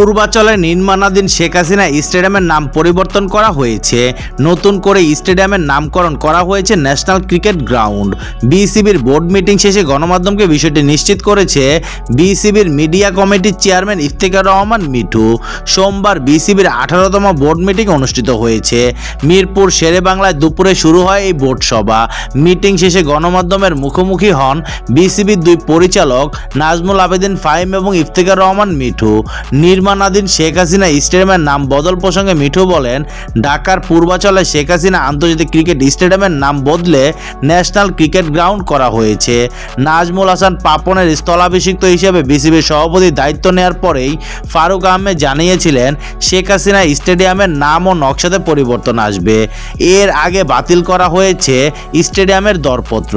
পূর্বাচলে নির্মাণাধীন শেখ হাসিনা স্টেডিয়ামের নাম পরিবর্তন করা হয়েছে। নতুন করে স্টেডিয়ামের নামকরণ করা হয়েছে ন্যাশনাল ক্রিকেট গ্রাউন্ড। বিসিবির বোর্ড মিটিং শেষে গণমাধ্যমকে বিষয়টি নিশ্চিত করেছে। বিসিবির মিডিয়া কমিটির চেয়ারম্যান ইফতেখার রহমান মিঠু। সোমবার বিসিবির আঠারোতম বোর্ড মিটিং অনুষ্ঠিত হয়েছে। মিরপুর শেরে বাংলায় দুপুরে শুরু হয় এই বোর্ড সভা। মিটিং শেষে গণমাধ্যমের মুখোমুখি হন বিসিবির দুই পরিচালক, নাজমুল আবেদিন ফাইম এবং ইফতেখার রহমান মিঠু। নির্মাণাধীন শেখ হাসিনা, স্টেডিয়ামের নাম বদল প্রসঙ্গে মিঠু বলেন, ঢাকার পূর্বাচলে শেখ হাসিনা আন্তর্জাতিক ক্রিকেট স্টেডিয়ামের নাম বদলে ন্যাশনাল ক্রিকেট গ্রাউন্ড করা হয়েছে। নাজমুল হাসান পাপনের স্থলাভিষিক্ত হিসেবে বিসিবির সভাপতির দায়িত্ব নেওয়ার পরেই ফারুক আহমেদ জানিয়েছিলেন, শেখ হাসিনা স্টেডিয়ামের নাম ও নকশাতে পরিবর্তন আসবে। এর আগে বাতিল করা হয়েছে স্টেডিয়ামের দরপত্র।